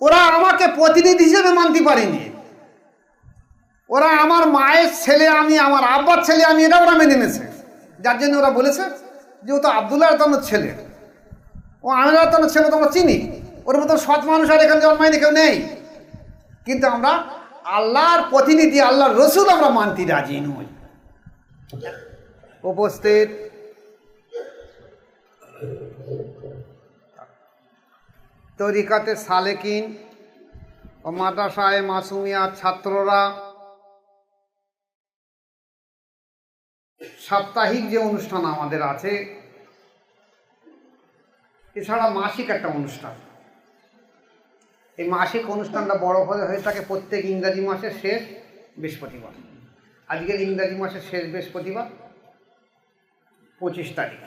ওরা আমাকে প্রতিনিধি হিসেবে মানতে পারেনি। ওরা আমার মায়ের ছেলে, আমি আমার আব্বার ছেলে, আমি এটা ওরা মেনে নিয়েছে। যার জন্য ওরা বলেছে যে ও তো আবদুল্লাহ তানোর ছেলে। ও আমির তানোর ছেলে তো আমরা চিনি। ওর মতো সৎ মানুষ আর এখানে জন্মায়নি কেউ নেই। কিন্তু আমরা আল্লাহর প্রতিনিধি, আল্লাহর রসুল আমরা মানতে রাজি নই। উপস্থিত তরিকাতে সালেকিন ও মাদ্রাসায় মাসুমিয়ার ছাত্ররা সাপ্তাহিক যে অনুষ্ঠান আমাদের আছে, এছাড়া মাসিক একটা অনুষ্ঠান। এই মাসিক অনুষ্ঠানটা বড় করে হয়ে থাকে প্রত্যেক ইংরাজি মাসের শেষ বৃহস্পতিবার। আজকের ইংরাজি মাসের শেষ বৃহস্পতিবার, পঁচিশ তারিখ।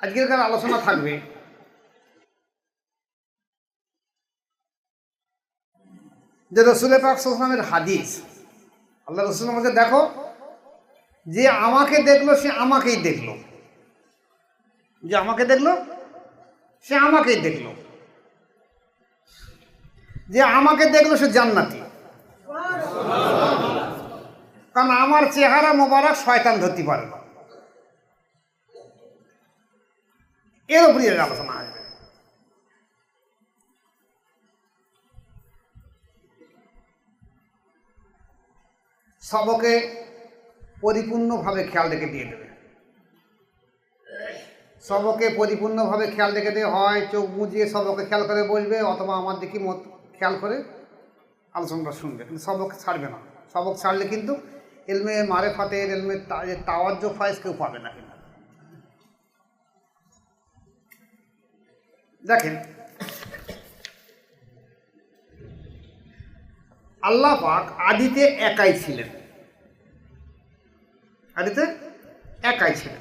আজকের কার আলোচনা থাকবে যে রসুলের পাক হাদিস, আল্লাহ রসুল আমাকে দেখো, যে আমাকে দেখল, সে আমাকেই দেখল। যে আমাকে দেখল, সে আমাকেই দেখল। যে আমাকে দেখল, সে জান্নাতি। কারণ আমার চেহারা মোবারক শয়তান ধরতে পারে না। এর উপরে আলোচনা আসবে সবকে পরিপূর্ণভাবে খেয়াল রেখে দিয়ে দেবে। সবকে পরিপূর্ণভাবে খেয়াল রেখে দিয়ে হয়, চোখ বুঝিয়ে সবকে খেয়াল করে বসবে, অথবা আমার দিকে মত খেয়াল করে আলোচনাটা শুনবে। কিন্তু সবক ছাড়বে না। সবক ছাড়লে কিন্তু এলমে মারে ফাতে, এলমে তাওয়াজ্য ফাইজ কেউ পাবে না কিন্তু। দেখেন আল্লাহ পাক আদিতে একাই ছিলেন। আদিতে একাই ছিলেন।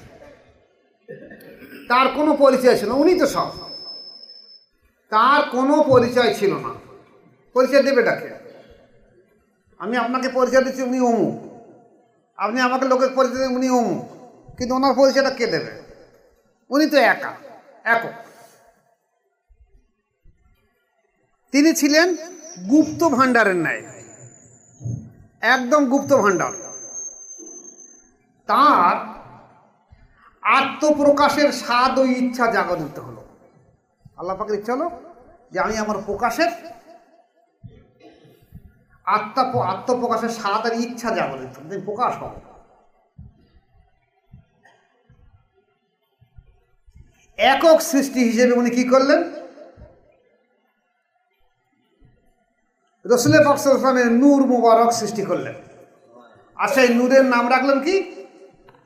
তার কোনো পরিচয় ছিল উনি তো সব। তার কোনো পরিচয় ছিল না। পরিচয় দেবে ডাকে। আমি আপনাকে পরিচয় দিচ্ছি উনি অমুক। আপনি আমাকে লোকের পরিচয় দেন উনি অমুক। কিন্তু ওনার পরিচয়টা কে দেবে? উনি তো একা, একক। তিনি ছিলেন গুপ্ত ভাণ্ডারের ন্যায় একদম গুপ্ত ভাণ্ডার। তার আত্মপ্রকাশের স্বাদ ও ইচ্ছা জাগরিত হলো। আল্লাহ পাকের ইচ্ছা হলো যে আমি আমার প্রকাশের আত্মা আত্মপ্রকাশের স্বাদ আর ইচ্ছা জাগরিত প্রকাশ হব একক সৃষ্টি হিসেবে উনি কি করলেন? রসুলের পাকসামের নূর মুবারক সৃষ্টি করলেন। আর সেই নূরের নাম রাখলেন কি?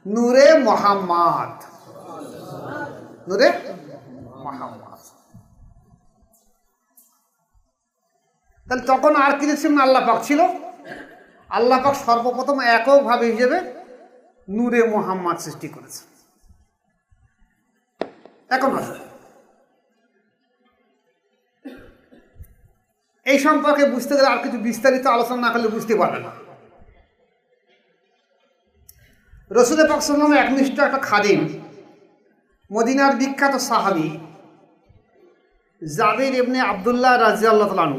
নূরে মোহাম্মদ। নূরে মোহাম্মদ। তাহলে তখন আর কি ছিলেন আল্লাহ পাক ছিল? আল্লাহ পাক সর্বপ্রথম এককভাবে হিসেবে নূরে মোহাম্মদ সৃষ্টি করেছে এখন আসলে এই সম্পর্কে বুঝতে গেলে আর কিছু বিস্তারিত আলোচনা না করলে বুঝতে পারবে না। রসুলের পাকসালাম একনিষ্ঠ একটা খাদিম, মদিনার বিখ্যাত সাহাবি জাবির ইবনে আবদুল্লাহ রাজি আল্লাহ তালু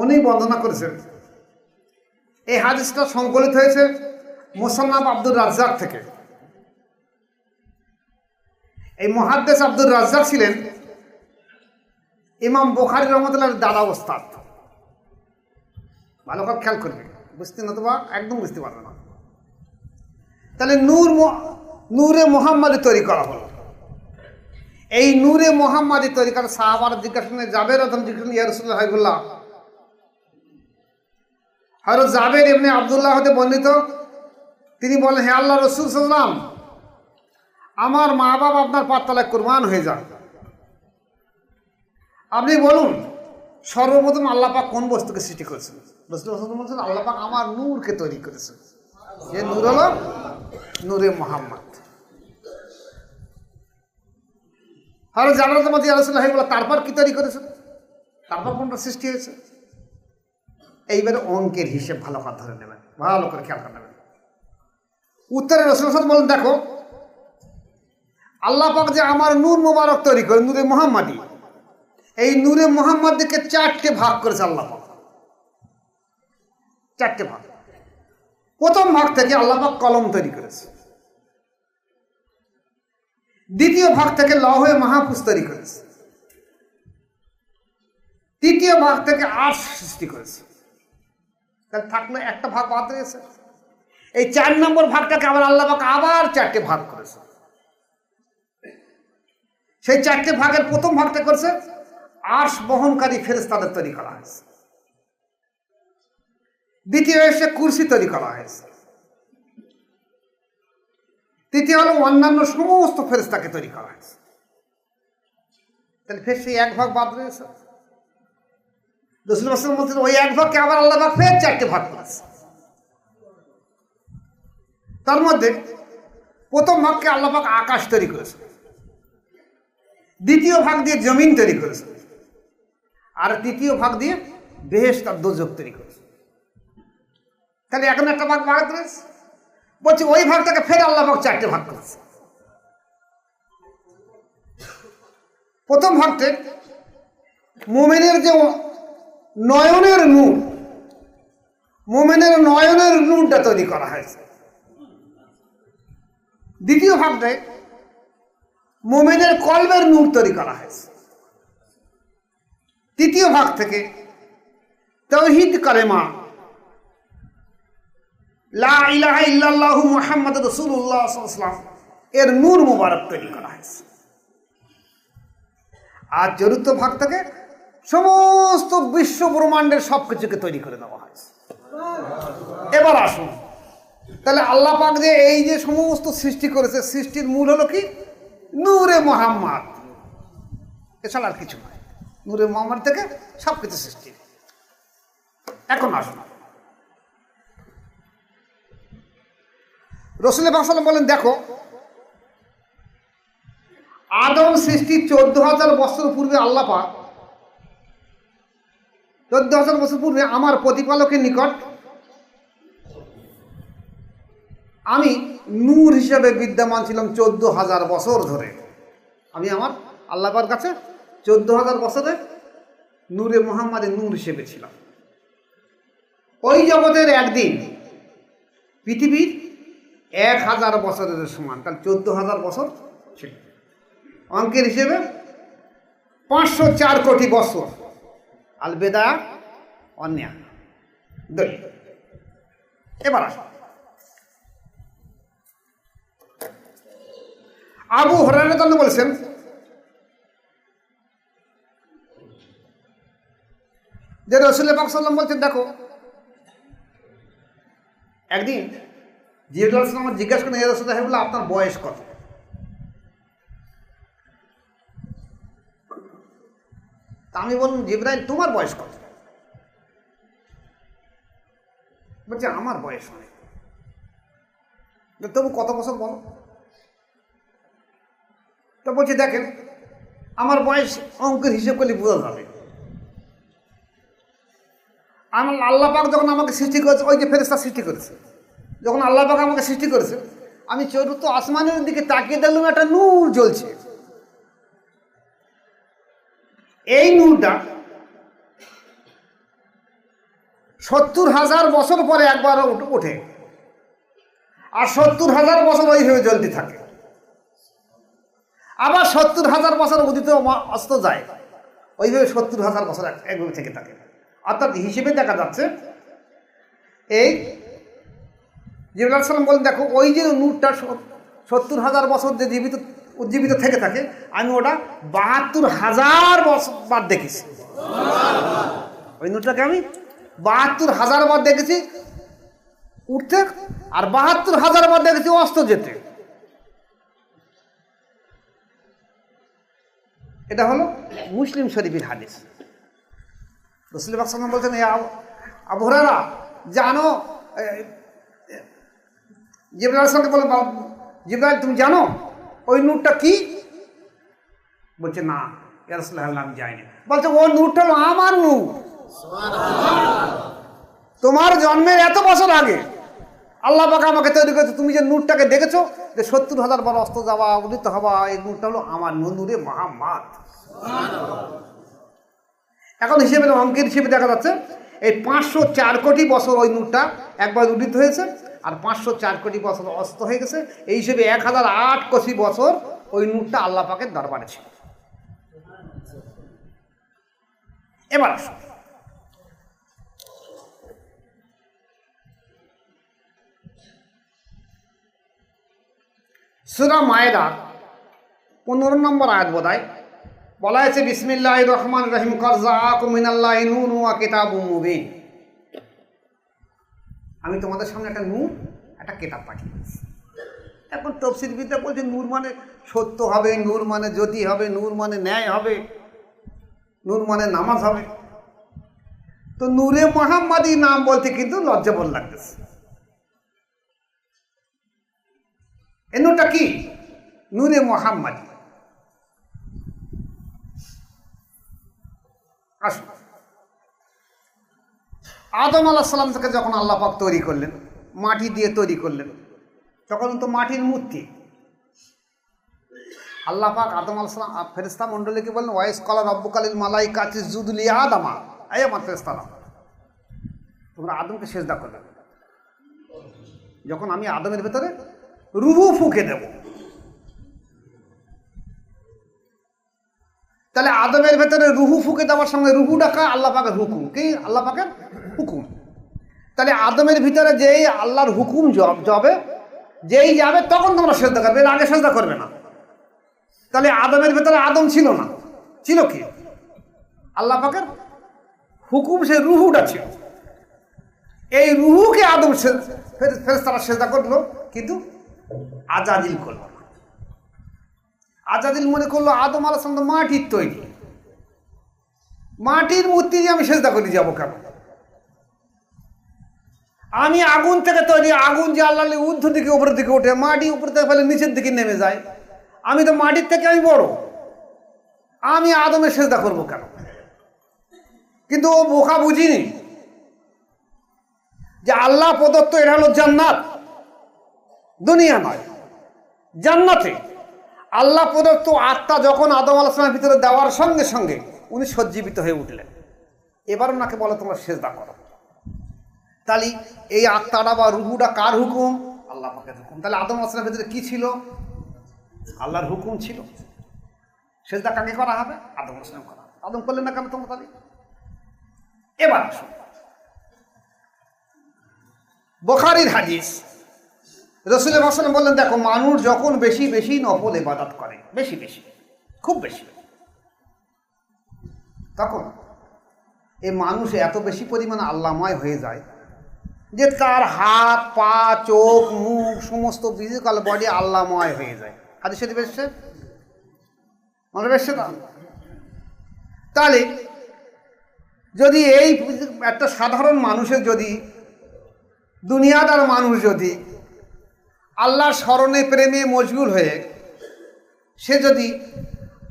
উনি বর্ণনা করেছেন। এই হাদিসটা সংকলিত হয়েছে মোসান্নাব আব্দুর রাজ্জাক থেকে। এই মহাদ্দেশ আব্দুর রাজ্জাক ছিলেন ইমাম বোখারি রহমতুল্লাহ দাদা ওস্তাদ। ভালো করে খেয়াল করবে। বুঝতে না তো বা একদম বুঝতে পারবে না। তাহলে নূর নূরে মোহাম্মদে তৈরি করা হলো। এই নূরে মোহাম্মদে তৈরি করা সাহাবার জিজ্ঞাসা জাবের অথম জিজ্ঞাসা করলেন, ইয়া রাসূলুল্লাহ হয়তো জাবের এমনি আবদুল্লাহ হতে বর্ণিত। তিনি বলেন হে আল্লাহ রসুল সাল্লাম আমার মা বাবা আপনার পাততলায় কোরবান হয়ে যান। আপনি বলুন, সর্বপ্রথম আল্লাহ পাক কোন বস্তুকে সৃষ্টি করেছেন? রসুল বলছেন আল্লাহ পাক আমার নূরকে তৈরি করেছেন। যে নূর হলো নূরে মোহাম্মদ। আর জানার তোমার আলোচনা হয়ে গেল তারপর কি তৈরি করেছেন? তারপর কোনটা সৃষ্টি হয়েছে? এইবারে অঙ্কের হিসেব ভালো করে ধরে নেবেন, ভালো করে খেয়াল করে নেবেন। উত্তরে রসুল বলেন, দেখো আল্লাহ পাক যে আমার নূর মোবারক তৈরি করে, নূরে মোহাম্মদী এই নূরে মোহাম্মদকে চারটে ভাগ করেছে আল্লাহ। চারটে ভাগ। প্রথম ভাগ থেকে আল্লাহ পাক কলম তৈরি করেছে। দ্বিতীয় ভাগ থেকে লহে মাহফুজ তৈরি করেছে। তৃতীয় ভাগ থেকে আর্শ সৃষ্টি করেছে। তাহলে থাকল একটা ভাগ বাদ রয়েছে এই চার নম্বর ভাগটাকে আবার আল্লাহ পাক আবার চারটে ভাগ করেছে। সেই চারটে ভাগের প্রথম ভাগটা করছে আর্শ বহনকারী ফেরেস্তাদের তৈরি করা হয়েছে। দ্বিতীয় এসে কুর্সি তৈরি করা হয়েছে। তৃতীয় হলো অন্যান্য সমস্ত ফেরেস্তাকে তৈরি করা হয়েছে। তাহলে ফের সেই এক ভাগ বাদ রয়েছে। রসুল বলছেন, ওই এক ভাগকে আবার আল্লাহ ফের চারটে ভাগ করেছে। তার মধ্যে প্রথম ভাগকে আল্লাহ আকাশ তৈরি করেছে। দ্বিতীয় ভাগ দিয়ে জমিন তৈরি করেছে। আর তৃতীয় ভাগ দিয়ে বেহেস তার দোজক তৈরি করেছে। তাহলে এখন একটা ভাগ ভাগ রয়েছে। বলছি, ওই ভাগটাকে ফের আল্লাহ ভাগ চারটে ভাগ করেছে। প্রথম ভাগতে মোমেনের যে নয়নের নূর, মোমেনের নয়নের নূরটা তৈরি করা হয়েছে। দ্বিতীয় ভাগটায় মোমেনের কলবের নূর তৈরি করা হয়েছে। তৃতীয় ভাগ থেকে তৌহিদ কালেমা লা ইলাহা ইল্লাল্লাহু মুহাম্মদ সাল্লাল্লাহু এর নূর মোবারক তৈরি করা হয়েছে। আর চতুর্থ ভাগ থেকে সমস্ত বিশ্ব ব্রহ্মাণ্ডের সব কিছুকে তৈরি করে দেওয়া হয়েছে। এবার আসুন। তাহলে আল্লাহ পাক যে এই যে সমস্ত সৃষ্টি করেছে, সৃষ্টির মূল হলো কি? নূরে মোহাম্মদ। এছাড়া আর কিছু নয় নূরে মোহাম্মদ থেকে সব কিছু সৃষ্টি। এখন আসুন। রসুল বাসালাম বলেন, দেখো, আদম সৃষ্টি চোদ্দ হাজার বছর পূর্বে আল্লাহ পাক। চোদ্দ হাজার বছর পূর্বে আমার প্রতিপালকের নিকট আমি নূর হিসেবে বিদ্যমান ছিলাম চোদ্দ হাজার বছর ধরে। আমি আমার আল্লাপার কাছে চোদ্দ হাজার বছরে নূরে মোহাম্মদে নূর হিসেবে ছিলাম। ওই জগতের একদিন পৃথিবীর এক হাজার বছরের সমান, তাহলে চোদ্দ হাজার বছর ছিল। অঙ্কের হিসেবে পাঁচশো চার কোটি বছর আল বেদা অন্যা দুই এবার আসুন আবু হরান বলেছেন যে রসুল পাক সাল্লাম বলছেন, দেখো, একদিন আমার জিজ্ঞাসা করেন রসুল সাহেবুল্লাহ আপনার বয়স কত? তা আমি বললাম, জিব্রাইল, তোমার বয়স কত? বলছে, আমার বয়স অনেক। তবু কত বছর বলো? তো বলছি, দেখেন, আমার বয়স অঙ্কের হিসেব করলে বোঝা যাবে। আমার আল্লাহ পাক যখন আমাকে সৃষ্টি করেছে, ওই যে ফেরেস্তা সৃষ্টি করেছে। যখন আল্লাহ পাক আমাকে সৃষ্টি করেছে, আমি চতুর্থ আসমানের দিকে তাকিয়ে দেখলাম, একটা নূর জ্বলছে। এই নূরটা সত্তর হাজার বছর পরে একবার ওঠে। আর সত্তর হাজার বছর ওইভাবে জ্বলতে থাকে। আবার সত্তর হাজার বছর উদিত অস্ত যায়। ওইভাবে সত্তর হাজার বছর এক- একভাবে থেকে থাকে। অর্থাৎ হিসেবে দেখা যাচ্ছে, এই জিবুল্লাহ সাল্লাম বলেন, দেখো, ওই যে নূরটা সত্তর হাজার বছর যে জীবিত, উজ্জীবিত থেকে থাকে, আমি ওটা বাহাত্তর হাজার বছর বার দেখেছি। ওই নূরটাকে আমি বাহাত্তর হাজার বার দেখেছি, উঠতে, আর বাহাত্তর হাজার বার দেখেছি অস্ত যেতে। এটা হলো মুসলিম শরীফের হাদিস। রসুল বাকসালাম বলছেন, "এ আবু- আবু জানো জিবরাইল সঙ্গে বলে জিবরাইল, তুমি জানো, ওই নূরটা কি? বলছে, না ইয়ারসুল্লাহ আমি যাইনি। বলছে, ও নূরটা হলো আমার নূর। তোমার জন্মের এত বছর আগে আল্লাহ পাক আমাকে তৈরি করেছে, তুমি যে নূরটাকে দেখেছ, যে সত্তর হাজার বার অস্ত যাওয়া, উদিত হওয়া, এই নূরটা হলো আমার নূরে মহামাত এখন হিসেবে অঙ্কের হিসেবে দেখা যাচ্ছে, এই পাঁচশো চার কোটি বছর ওই নূরটা একবার উদিত হয়েছে, আর পাঁচশো চার কোটি বছর অস্ত হয়ে গেছে। এই হিসেবে এক হাজার আট কোটি বছর ওই নূরটা আল্লাহ পাকের দরবারে ছিল। এবার আসুন। সুরা মায়েদা পনেরো নম্বর আয়াত বোধহয় বলা হয়েছে বিসমিল্লাহ রহমান রহিম করজা কুমিনাল্লাহ নুন মুবিন। আমি তোমাদের সামনে একটা নূর, একটা কেতাব পাঠিয়েছি। এখন তফসিল বিদ্যা বলছে, নূর মানে সত্য হবে, নূর মানে জ্যোতি হবে, নূর মানে ন্যায় হবে, নূর মানে নামাজ হবে। তো নূরে মোহাম্মদী নাম বলতে কিন্তু লজ্জাবল লাগতেছে। এ নূরটা কি? নূরে মোহাম্মদী। আসুন। আদম আলাহ সাল্লাম থেকে যখন আল্লাহ পাক তৈরি করলেন, মাটি দিয়ে তৈরি করলেন, তখন তো মাটির মূর্তি। আল্লাহ পাক আদম আলাহ সাল্লাম ফেরিস্তা মণ্ডলীকে বললেন ওয়াইস কলার রব্বুকালিল মালাই কাছে জুদলি আদামা। এই আমার ফেরিস্তারা তোমরা আদমকে সেজদা করবে। যখন আমি আদমের ভেতরে রুহু ফুকে দেব তাহলে আদমের ভেতরে রুহু ফুকে দেওয়ার সঙ্গে রুহু ডাকা আল্লাহ পাকের হুকুম। কি? আল্লাহ পাকের হুকুম। তাহলে আদমের ভিতরে যেই আল্লাহর হুকুম জব যাবে যেই যাবে তখন তোমরা সেজদা করবে, এর আগে সেজদা করবে না। তাহলে আদমের ভেতরে আদম ছিল না। ছিল কি? আল্লাহ পাকের হুকুম সে রুহুটা ছিল। এই রুহুকে আদম ফেরেস তারা সেজদা করল, কিন্তু আজাদিল করল। আজাদিল মনে করল আদম আলাহ তো মাটির তৈরি। মাটির মূর্তি দিয়ে আমি সেজদা করে যাব কেন? আমি আগুন থেকে তৈরি, আগুন যে আল্লাহ ঊর্ধ্ব দিকে উপরের দিকে ওঠে, মাটি উপর থেকে ফেলে নিচের দিকে নেমে যায়। আমি তো মাটির থেকে আমি বড়। আমি আদমের সেজদা করব কেন? কিন্তু ও বোকা বুঝিনি যে আল্লাহ প্রদত্ত এটা হলো জান্নাত। দুনিয়া নয়, জান্নাতে। আল্লাহ প্রদত্ত আত্মা যখন আদম আলাহামের ভিতরে দেওয়ার সঙ্গে সঙ্গে উনি সজ্জীবিত হয়ে উঠলেন। এবার ওনাকে বলে তোমরা সেজদা করো। তাহলে এই আত্মাটা বা রুহুটা কার হুকুম? আল্লাহ পাকের হুকুম। তাহলে আদম আসলামের ভিতরে কি ছিল? আল্লাহর হুকুম ছিল। সেজদা কাকে করা হবে? আদম আসলাম করা। আদম করলেন না কেন তোমরা তাহলে? এবার আসুন। বোখারির হাদিস রসুল হাসান বললেন, দেখো, মানুষ যখন বেশি বেশি নফল ইবাদত করে, বেশি বেশি, খুব বেশি তখন এই মানুষ এত বেশি পরিমাণে আল্লাময় হয়ে যায় যে তার হাত, পা, চোখ, মুখ, সমস্ত ফিজিক্যাল বডি আল্লাময় হয়ে যায়। হাদিস শরীফ এসছে? মনে এসছে না তাহলে যদি এই একটা সাধারণ মানুষের যদি, দুনিয়াদার মানুষ যদি আল্লাহর স্মরণে প্রেমে মজগুল হয়ে সে যদি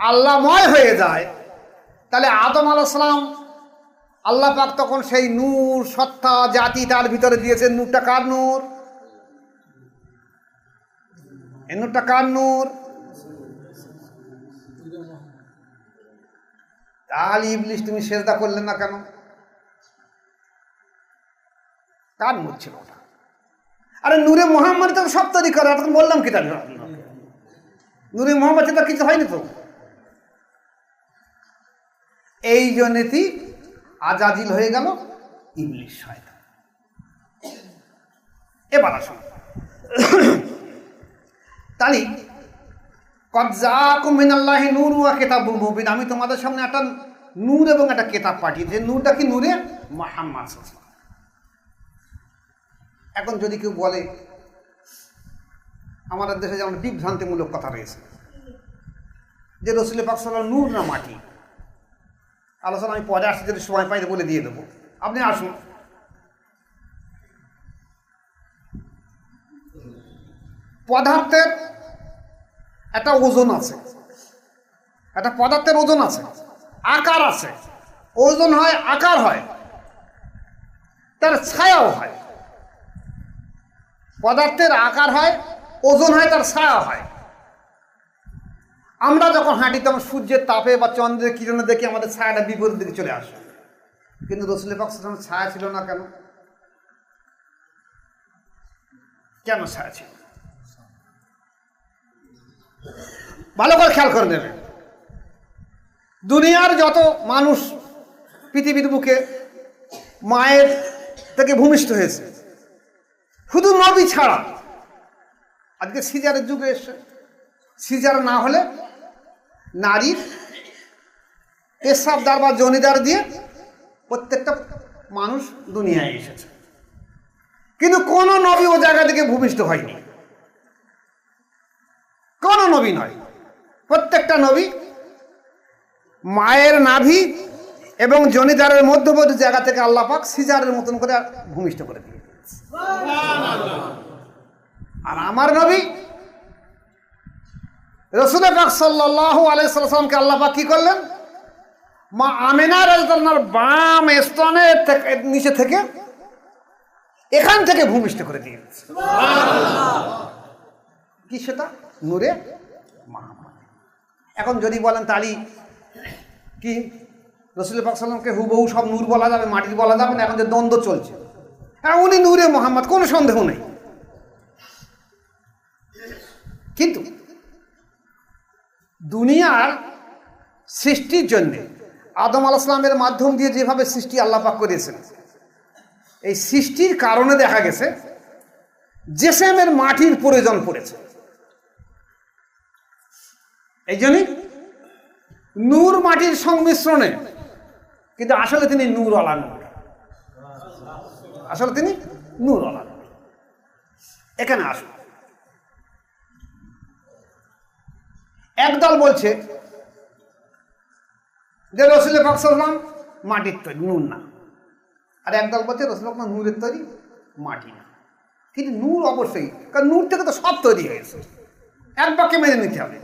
আল্লাহময় হয়ে যায়, তাহলে আদম আলাইসালাম আল্লাহ পাক তখন সেই নূর, সত্তা, জাতি তার ভিতরে দিয়েছেন। নূরটা কার নূর? এই নূরটা কার নূর? তাহলে ইবলিশ তুমি সেজদা করলেন না কেন? কার নূর ছিল ওটা? আরে নূরে মোহাম্মদ তো সব তৈরি করে তখন বললাম কি তার নূরে মোহাম্মদ তো কিছু হয়নি তো? এই জন্যেই আজাদিল হয়ে গেল ইংলিশ শয়তান। এবার আসুন। তালি কবজাকুমিনাল্লাহি নূর ওয়া কিতাবুল মুবিন, আমি তোমাদের সামনে একটা নূর এবং একটা কেতাব পাঠিয়েছি। নূরটা কি নূরে মোহাম্মদ এখন যদি কেউ বলে, আমাদের দেশে যেমন বিভ্রান্তিমূলক কথা রয়েছে, যে রসুল পাকসাল্লাম নূর না মাটি আলোচনা আমি পরে আসতে যদি সময় পাইতে বলে দিয়ে দেবো। আপনি আসুন। পদার্থের একটা ওজন আছে। একটা পদার্থের ওজন আছে। আকার আছে। ওজন হয়, আকার হয়। তার ছায়াও হয়। পদার্থের আকার হয়, ওজন হয়, তার ছায়া হয়। আমরা যখন হাঁটি, তখন সূর্যের তাপে বা চন্দ্রের কিরণে দেখি আমাদের ছায়াটা বিপরীত দিকে চলে আসে। কিন্তু রসুল পাক সাল্লাম ছায়া ছিল না কেন? কেন ছায়া ছিল? ভালো করে খেয়াল করে নেবেন। দুনিয়ার যত মানুষ পৃথিবীর বুকে মায়ের থেকে ভূমিষ্ঠ হয়েছে শুধু নবী ছাড়া। আজকে সিজারের যুগে এসছে। সিজার না হলে নারীর পেশাবদার বা জনিদার দিয়ে প্রত্যেকটা মানুষ দুনিয়ায় এসেছে। কিন্তু কোন নবী ও জায়গা থেকে ভূমিষ্ঠ হয়নি। কোন নবী নয়। প্রত্যেকটা নবী মায়ের নাভি এবং জনিদারের মধ্যবর্তী জায়গা থেকে আল্লাহ পাক সিজারের মতন করে ভূমিষ্ঠ করে দিয়ে। আর আমার নবী রসুল পাক সাল্লাহ পাক কি করলেন? মা আমেনা রাজদার বাম স্তনে নিচে থেকে এখান থেকে ভূমিষ্ঠ করে দিয়ে। কি সেটা? নূরে এখন যদি বলেন তালি কি? রসুল পাক সাল্লামকে হুবহু সব নূর বলা যাবে, মাটির বলা যাবে না, এখন যে দ্বন্দ্ব চলছে। হ্যাঁ উনি নূরে মোহাম্মদ, কোনো সন্দেহ নেই। কিন্তু দুনিয়ার সৃষ্টির জন্যে আদম আলাইসলামের মাধ্যম দিয়ে যেভাবে সৃষ্টি আল্লাহ পাক করেছেন, এই সৃষ্টির কারণে দেখা গেছে, জেসেমের মাটির প্রয়োজন পড়েছে। এই জন্যই নূর মাটির সংমিশ্রণে, কিন্তু আসলে তিনি নূর আলা নূর আসলে তিনি নূর আলা এখানে আসুন। একদল বলছে যে রসুল পাকসাল্লাম মাটির তৈরি, নূর না। আর একদল বলছে রসুল পাক নূরের তৈরি মাটি না। কিন্তু নূর অবশ্যই, কারণ নূর থেকে তো সব তৈরি হয়েছে এক বাক্যে মেনে নিতে হবে।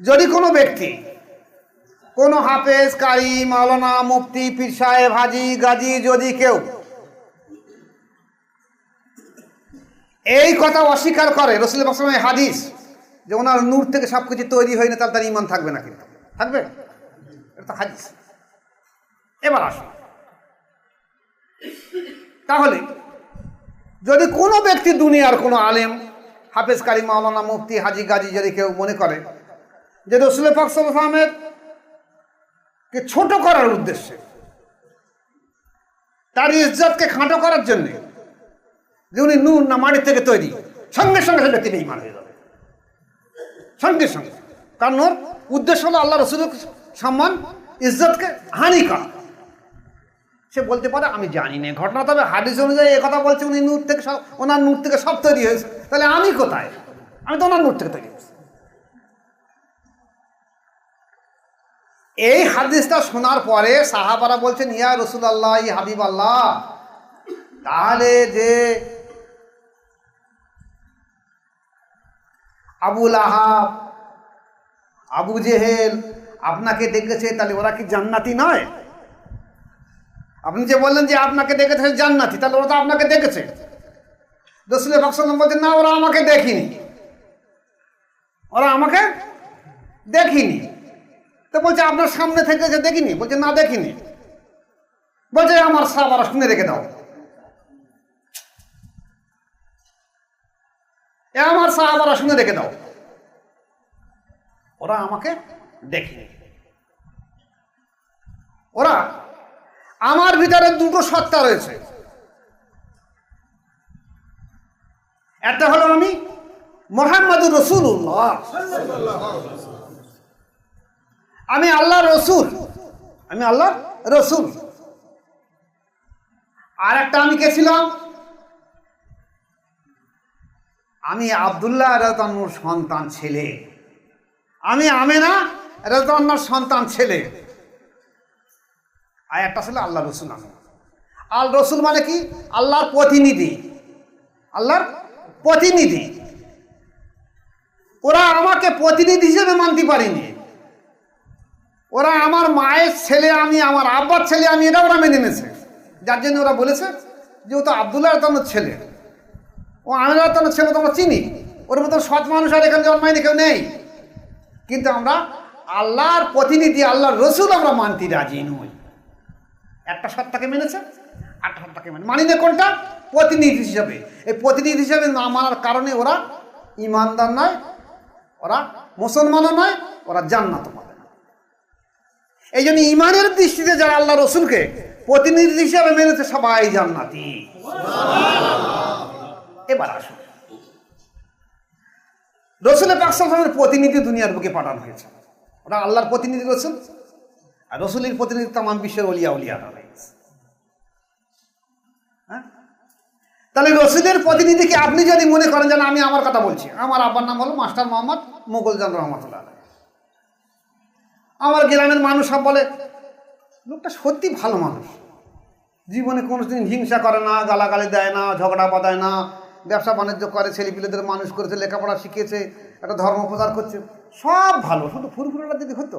যদি কোনো ব্যক্তি, কোনো হাফেজ কারি মাওলানা, মুফতি, পীর সাহেব, হাজি, গাজী, যদি কেউ এই কথা অস্বীকার করে রসুল বাসলামের হাদিস যে ওনার নূর থেকে সব কিছু তৈরি হয়নি, তাহলে তার ইমান থাকবে না কিন্তু থাকবে? এটা হাদিস। এবার আসুন। তাহলে, যদি কোনো ব্যক্তি দুনিয়ার কোনো আলেম, হাফেজ কারি, মাওলানা, মুফতি, হাজি, গাজী, যদি কেউ মনে করে যে রসুল পাক সাল্লামের কে ছোট করার উদ্দেশ্যে, তার ইজ্জতকে খাটো করার জন্য যে উনি নুন না মাটির থেকে তৈরি। সঙ্গে সঙ্গে সে ব্যক্তি বেইমান হয়ে যাবে। সঙ্গে সঙ্গে। কারণ ওর উদ্দেশ্য হলো আল্লাহ রসুলের সম্মান, ইজ্জতকে হানি করা। সে বলতে পারে, আমি জানি না ঘটনা, তবে হাদিস অনুযায়ী কথা বলছে, উনি নূর থেকে সব, ওনার নূর থেকে সব তৈরি হয়েছে। তাহলে আমি কোথায়? আমি তো ওনার নূর থেকে তৈরি হয়েছি। এই হাদিসটা শোনার পরে সাহাবারা বলছেন, ইয়া রসুল আল্লাহ হাবিব আল্লাহ তাহলে যে আবুল আহাব, আবু জেহেল, আপনাকে দেখেছে, তাহলে ওরা কি জান্নাতি নয়? আপনি যে বললেন যে আপনাকে দেখেছে জান্নাতি, তাহলে ওরা তো আপনাকে দেখেছে। রসুল বাকসাল্লাম বলছেন, না, ওরা আমাকে দেখিনি। ওরা আমাকে দেখিনি। তো বলছে, আপনার সামনে থেকে যে দেখিনি? বলছে, না, দেখিনি। বলছে, আমার সাহাবারা শুনে রেখে দাও। এ আমার সাহাবারা শুনে দেখে দাও। ওরা আমাকে দেখিনি। ওরা আমার ভিতরে দুটো সত্তা রয়েছে। একটা হলো আমি মোহাম্মদুর রসুল্লাহ আমি আল্লাহ রসুল। আমি আল্লাহ রসুল। আর একটা আমি কে ছিলাম? আমি আবদুল্লাহ রতনুর সন্তান ছেলে। আমি আমেনা রতন্নার সন্তান ছেলে। আর একটা ছিল আল্লাহ রসুল আমি। আল রসুল মানে কি? আল্লাহর প্রতিনিধি। আল্লাহর প্রতিনিধি। ওরা আমাকে প্রতিনিধি হিসেবে মানতে পারিনি। ওরা আমার মায়ের ছেলে আমি, আমার আব্বার ছেলে আমি এটা ওরা মেনে নিয়েছে। যার জন্য ওরা বলেছে যে ও তো আবদুল্লাহ রতনের ছেলে। ও রতনের ছেলে তো আমরা চিনি? ওর মতো সৎ মানুষ আর এখানে জন্মায়নি কেউ নেই। কিন্তু আমরা আল্লাহর প্রতিনিধি, আল্লাহর রসুল আমরা মানতে রাজি নই। একটা সত্তাকে মেনেছে আটটা সত্তাকে মানে মানি না কোনটা? প্রতিনিধি হিসাবে। এই প্রতিনিধি হিসাবে না মানার কারণে ওরা ইমানদার নয়, ওরা মুসলমানও নয়, ওরা জান্নাত পাবে না। এই জন্য ইমানের দৃষ্টিতে যারা আল্লাহ রসুলকে প্রতিনিধি হিসাবে মেনেছে, সবাই জান্নাতি। এবার আসুন। রসুলের পাকসালের প্রতিনিধি দুনিয়ার বুকে পাঠানো হয়েছে। ওরা আল্লাহর প্রতিনিধি রসুল। আর রসুলের প্রতিনিধি তাম বিশ্বের অলিয়া উলিয়া হয়েছে হ্যাঁ? তাহলে রসুলের প্রতিনিধিকে আপনি যদি মনে করেন যেন আমি আমার কথা বলছি? আমার আব্বার নাম হলো মাস্টার মোহাম্মদ মোগলজান রহমতুল্লাহ। আমার গ্রামের মানুষ সব বলে, লোকটা সত্যি ভালো মানুষ। জীবনে কোনোদিন হিংসা করে না, গালাগালি দেয় না, ঝগড়া বাঁধায় না ব্যবসা বাণিজ্য করে, ছেলেপিলেদের মানুষ করেছে, লেখাপড়া শিখেছে, একটা ধর্ম প্রচার করছে। সব ভালো, শুধু ফুরফুরাটা যদি হতো,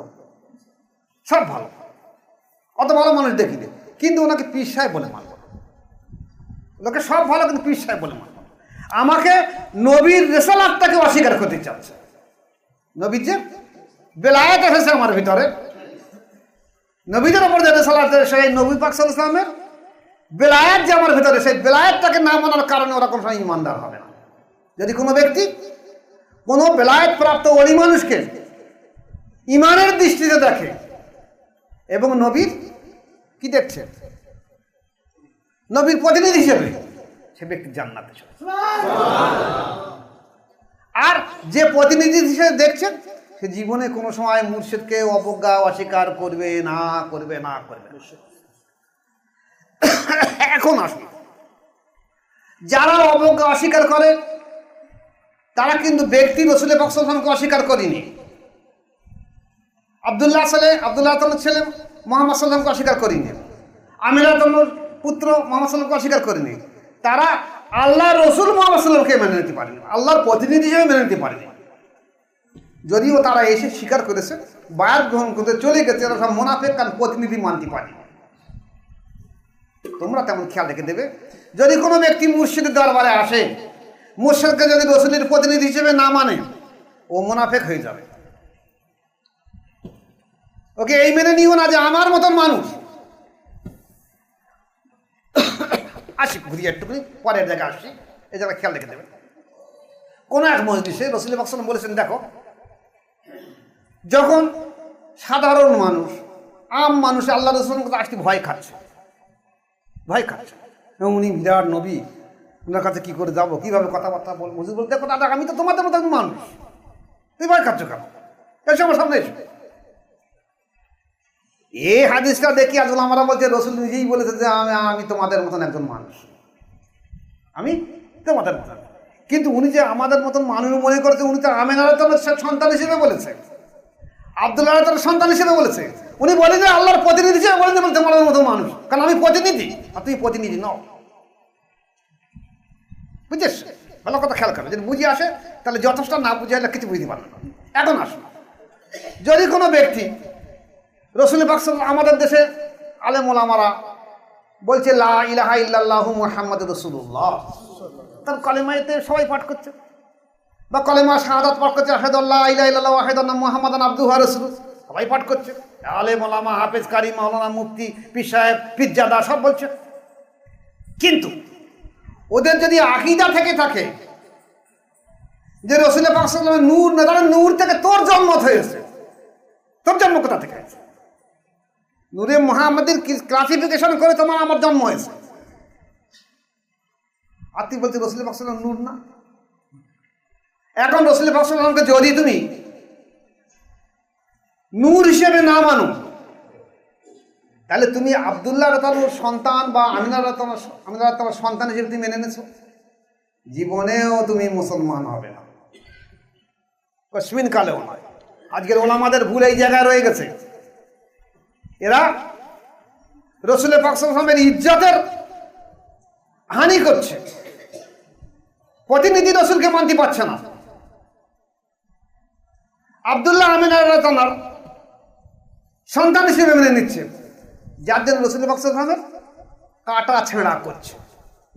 সব ভালো। অত ভালো মানুষ দেখিনি। কিন্তু ওনাকে পীর সাহেব বলে মানব। লোকে সব ভালো, কিন্তু পীর সাহেব বলে মানব। আমাকে নবীর রেসালাতটাকে অস্বীকার করতে চাচ্ছে। নবীর যে বেলায়েত এসেছে আমার ভিতরে। নবীদের ওপর যে রেসালাত সেই নবী পাক ইসলামের বেলায়েত যে আমার ভিতরে, সেই বেলায়েতটাকে না মানার কারণে ওরা কোনো সময় ইমানদার হবে না। যদি কোনো ব্যক্তি কোনো বেলায়েত প্রাপ্ত অলি মানুষকে ইমানের দৃষ্টিতে দেখে এবং নবীর কি দেখছে? নবীর প্রতিনিধি হিসেবে সে ব্যক্তি জান্নাতে চলে আর যে প্রতিনিধি হিসেবে দেখছে, সে জীবনে কোনো সময় মুর্শিদকে অবজ্ঞা, অস্বীকার করবে, না করবে না করবে। এখন আসুন যারা অবজ্ঞা অস্বীকার করে, তারা কিন্তু ব্যক্তি রসুলের বক্সকে অস্বীকার করেনি। আবদুল্লাহ সালে আবদুল্লাহ তাল্লাহ ছেলে মোহাম্মদ সাল্লামকে অস্বীকার করিনি। আমিরা তাল্লার পুত্র মোহাম্মদ সাল্লামকে অস্বীকার করেনি। তারা আল্লাহ রসুল মোহাম্মদ সাল্লামকে মেনে নিতে পারেনি। আল্লাহর প্রতিনিধি হিসেবে মেনে নিতে পারেনি। যদিও তারা এসে স্বীকার করেছে, বায়াত গ্রহণ করতে চলে গেছে, এরা সব মোনাফেক কারণ প্রতিনিধি মানতে পারেনি। তোমরা তেমন খেয়াল রেখে দেবে। যদি কোনো ব্যক্তি মুর্শিদের দরবারে আসে, মুর্শিদকে যদি রসুলের প্রতিনিধি হিসেবে না মানে ও মোনাফেক হয়ে যাবে। ওকে, এই মেনে নিও না যে আমার মতন মানুষ। আসি, ঘুরিয়ে একটুখানি পরের জায়গায় আসছি এই জায়গায় খেয়াল রেখে দেবে। কোনো এক মসজিদে রসুল বাকসালাম বলেছেন, দেখো, যখন সাধারণ মানুষ, আম মানুষ আল্লাহ রসুলের আসতে ভয় খাচ্ছে ভয় খাচ্ছে এবং উনি বিরাট নবী ওনার কাছে কী করে যাব, কীভাবে কথাবার্তা বলব? মসজিদ বলতে, দেখো দাদা আমি তো তোমাদের মতো মানুষ। তুই ভয় খাচ্ছ কেন? এসে আমার সামনে এসো। এই হাদিসটা দেখি আসলে আমরা বলছে, রসুল নিজেই বলেছে যে, আমি আমি তোমাদের মতন একজন মানুষ। আমি তোমাদের মতন। কিন্তু উনি যে আমাদের মতন মানুষ মনে করেছে, উনি তো আমেনার সন্তান হিসেবে বলেছে। আবদুল্লাহ তার সন্তান হিসেবে বলেছে। উনি বলে যে আল্লাহর প্রতিনিধি হিসেবে বলেন যে তোমাদের মতো মানুষ। কারণ আমি প্রতিনিধি, আর তুমি প্রতিনিধি নও। বুঝছিস ভালো কথা খেয়াল করবে যদি বুঝে আসে, তাহলে যথেষ্ট, না বুঝে আসলে কিছু বুঝতে পারবে না। এখন আসুন যদি কোনো ব্যক্তি রসুল বাকসাল আমাদের দেশে আলেম ওলামারা বলছে, লা ইলাহা ইল্লাল্লাহু মুহাম্মদ রসুল্লাহ তার কলেমাইতে সবাই পাঠ করছে। বা কলেমা শাহাদাত পাঠ করছে আহেদুল্লাহ ইলা ইল্লাল্লাহু আহেদুল্লাহ মুহাম্মাদান আব্দুহু ওয়া রাসূলুহু। সবাই পাঠ করছে। আলে ওলামা হাফেজ কারি মাওলানা মুফতি, পীর সাহেব পিজ্জাদা সব বলছে। কিন্তু ওদের যদি আকিদা থেকে থাকে যে রসুল পাকসাল্লামের নূর না তাহলে নূর থেকে তোর জন্ম হয়েছে, তোর জন্ম কোথা থেকে হয়েছে? নূরে মোহাম্মদের ক্লাসিফিকেশন করে তোমার আমার জন্ম হয়েছে? আর তুই বলছি রসুল পাকসাল্লাম নূর না? এখন রসুল পাকসাল্লামকে যদি তুমি? নূর হিসেবে না মানো। তাহলে তুমি আবদুল্লাহ রতালুর সন্তান বা আমিনা রতন আমিনা সন্তান হিসেবে তুমি মেনে নেছো? জীবনেও তুমি মুসলমান হবে না। কশ্মিন কালেও নয়। আজকের ওলামাদের ভুল এই জায়গায় রয়ে গেছে। এরা রসুলের পাকসামের ইজ্জতের হানি করছে। প্রতিনিধি রসুলকে মানতে পারছে না। আবদুল্লাহ আমিনার রতনার সন্তান হিসেবে মেনে নিচ্ছে। যার জন্য রসুল বাক্সের কাটা ছেঁড়া করছে।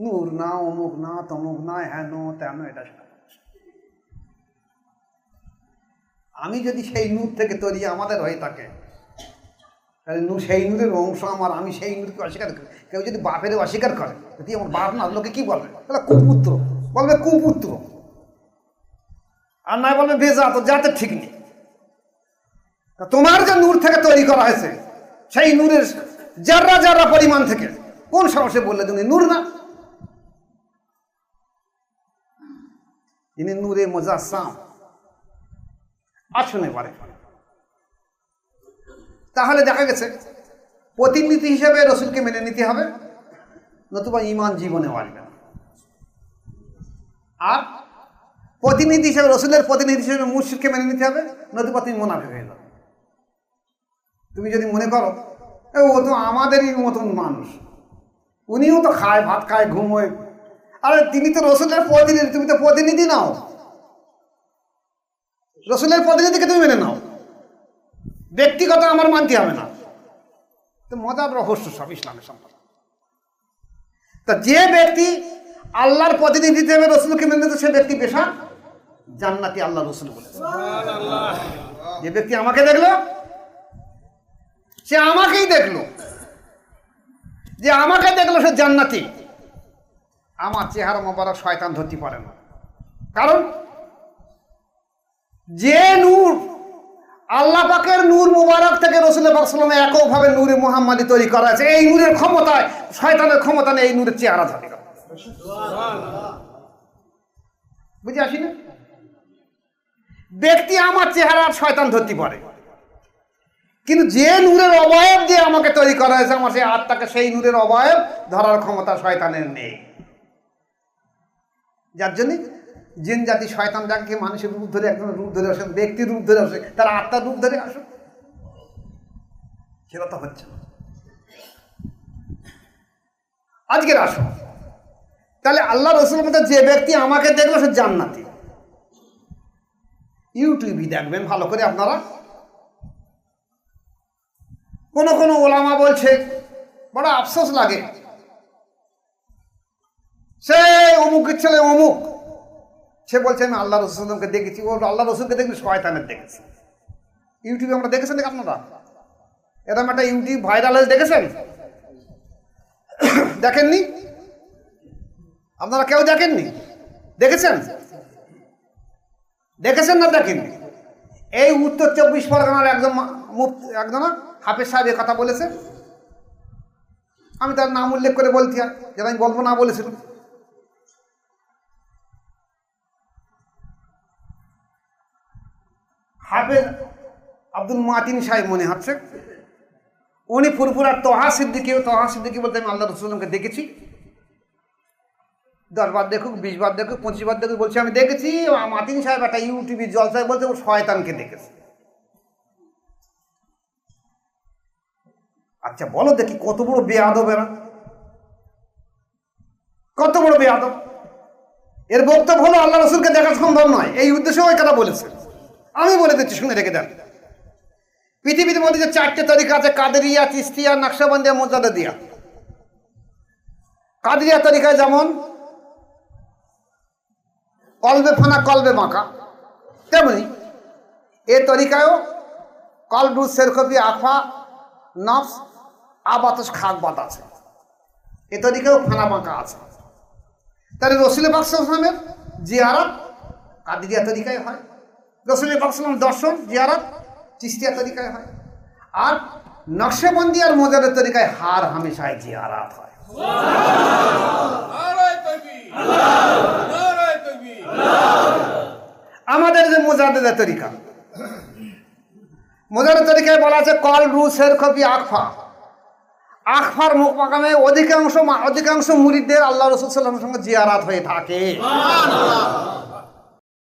নূর না, অমুক না, তমুক না, হেন, তেন, এটা আমি যদি সেই নূর থেকে তৈরি আমাদের হয়ে থাকে, তাহলে নূর সেই নূরের অংশ আমার, আমি সেই নূরকে অস্বীকার করি। কেউ যদি বাপের অস্বীকার করে, যদি আমার বাপ না, লোকে কি বলবে? তাহলে কুপুত্র। বলবে কুপুত্র। আর নয় বলবে বেজা তো যাতে ঠিক নেই। তোমার যে নূর থেকে তৈরি করা হয়েছে, সেই নূরের যাররা যাররা পরিমাণ থেকে, কোন সাহসে বললে তুমি নূর না? ইনি নূরে মোজাসাম। আসুন এবারে। তাহলে দেখা গেছে, প্রতিনিধি হিসেবে রসুলকে মেনে নিতে হবে, নতুবা ইমান জীবনে আসবে না। আর প্রতিনিধি হিসেবে, রসুলের প্রতিনিধি হিসেবে মুর্শিদকে মেনে নিতে হবে, নতুবা তুমি মোনাফে হয়ে যাবে। তুমি যদি মনে করো ও তো আমাদেরই মতন মানুষ। উনিও তো খায় ভাত খায় ঘুমোয় আরে তিনি তো রসুলের প্রতিনিধি তুমি তো প্রতিনিধি নাও। রসুলের প্রতিনিধিকে তুমি মেনে নাও। ব্যক্তিগত আমার মানতে হবে না। তো মজার রহস্য সব ইসলামের সম্পর্কে। তা যে ব্যক্তি আল্লাহর প্রতিনিধি হিসেবে রসুলকে মেনে নিতে সে ব্যক্তি পেশা জান্নাতি আল্লাহ রসুল বলেছে যে ব্যক্তি আমাকে দেখল সে আমাকেই দেখল। যে আমাকে দেখল সে জান্নাতি। আমার চেহারা মোবারক শয়তান ধরতে পারে না। কারণ যে নূর, আল্লাহ পাকের নূর মুবারক থেকে রসুল সাল্লামে এককভাবে নূরে মোহাম্মদি তৈরি করা আছে, এই নূরের ক্ষমতায়, শয়তানের ক্ষমতা নেই, এই নূরের চেহারা ধরে। বুঝে আসি না ব্যক্তি আমার চেহারার শয়তান ধরতে পারে। কিন্তু যে নূরের অবয়ব দিয়ে আমাকে তৈরি করা হয়েছে, আমার সেই আত্মাকে সেই নূরের অবয়ব ধরার ক্ষমতা শয়তানের নেই। যার জন্য জিন জাতি শয়তান ডাকে মানুষের রূপ ধরে, একজন রূপ ধরে আসে ব্যক্তির রূপ ধরে আসে তার আত্মার রূপ ধরে আসুক, সেটা তো হচ্ছে না। আজকের আসো তাহলে আল্লাহ রসুল মধ্যে যে ব্যক্তি আমাকে দেখল, সে জান্নাতি। ইউটিউবই দেখবেন, ভালো করে আপনারা কোন কোনো ওলামা বলছে, বড় আফসোস লাগে। সে অমুকের ছেলে অমুক। সে বলছে, আমি আল্লাহ রসুলকে দেখেছি। ও আল্লাহ রসুলকে দেখবি শয়তানের দেখেছি। ইউটিউবে আমরা দেখেছেন আপনারা? এরকম একটা ইউটিউব ভাইরাল হয়েছে, দেখেছেন? দেখেননি? আপনারা কেউ দেখেননি? দেখেছেন? দেখেছেন না দেখেননি? এই উত্তর চব্বিশ পরগনার একজন একজন হাফেজ সাহেব কথা বলেছে? আমি তার নাম উল্লেখ করে বলছি আর যেটা আমি বলব না বলেছিলাম হাফেজ আব্দুল মাতিন সাহেব মনে হচ্ছে। উনি ফুরফুরার তহা সিদ্দিকি তহা সিদ্দিকি বলতে আমি আল্লাহ রসুলকে দেখেছি। দশ বার দেখুক, বিশ বার দেখুক, পঁচিশ বার দেখুক বলছি, আমি দেখেছি মাতিন সাহেব একটা ইউটিউবে জলসায় বলছে, ও শয়তানকে দেখেছে। আচ্ছা বলো দেখি কত বড় বেয়াদব এরা। কত বড় বেয়াদব এর বক্তব্য হলো আল্লাহ রসুলকে দেখা সম্ভব নয়। এই উদ্দেশ্যে ওই কথা বলেছে আমি বলে দিচ্ছি, শুনে রেখে দেন। পৃথিবীর মধ্যে যে চারটে তরিকা আছে, কাদেরিয়া, চিস্তিয়া, নকশাবন্দিয়া মোজাদা দিয়া কাদেরিয়া তরিকায় যেমন, কলবে ফানা, কলবে বাঁকা তেমনি এ তরিকায়ও কলবু শেরকপি আফা, নফস আবাতস খাক বাত আছে। এ তরিকায়ও ফানা বাঁকা আছে। তাহলে রসুল বাকসামের জিয়ারত কাদিরিয়া তরিকায় হয়। রসুল বাকসাম দর্শন, জিয়ারত চিস্তিয়া তরিকায় হয়। আর নকশবন্দি আর মোজারের তরিকায় হার হামেশায় জিয়ারাত হয়। আমাদের যে মোজাদের তরিকা মোজাদের তরিকায় বলা আছে কল রু শের কপি আকফা। আকফার মুখ মাকামে অধিকাংশ অধিকাংশ মুরিদদের আল্লাহ রসুল সাল্লামের সঙ্গে জিয়ারাত হয়ে থাকে।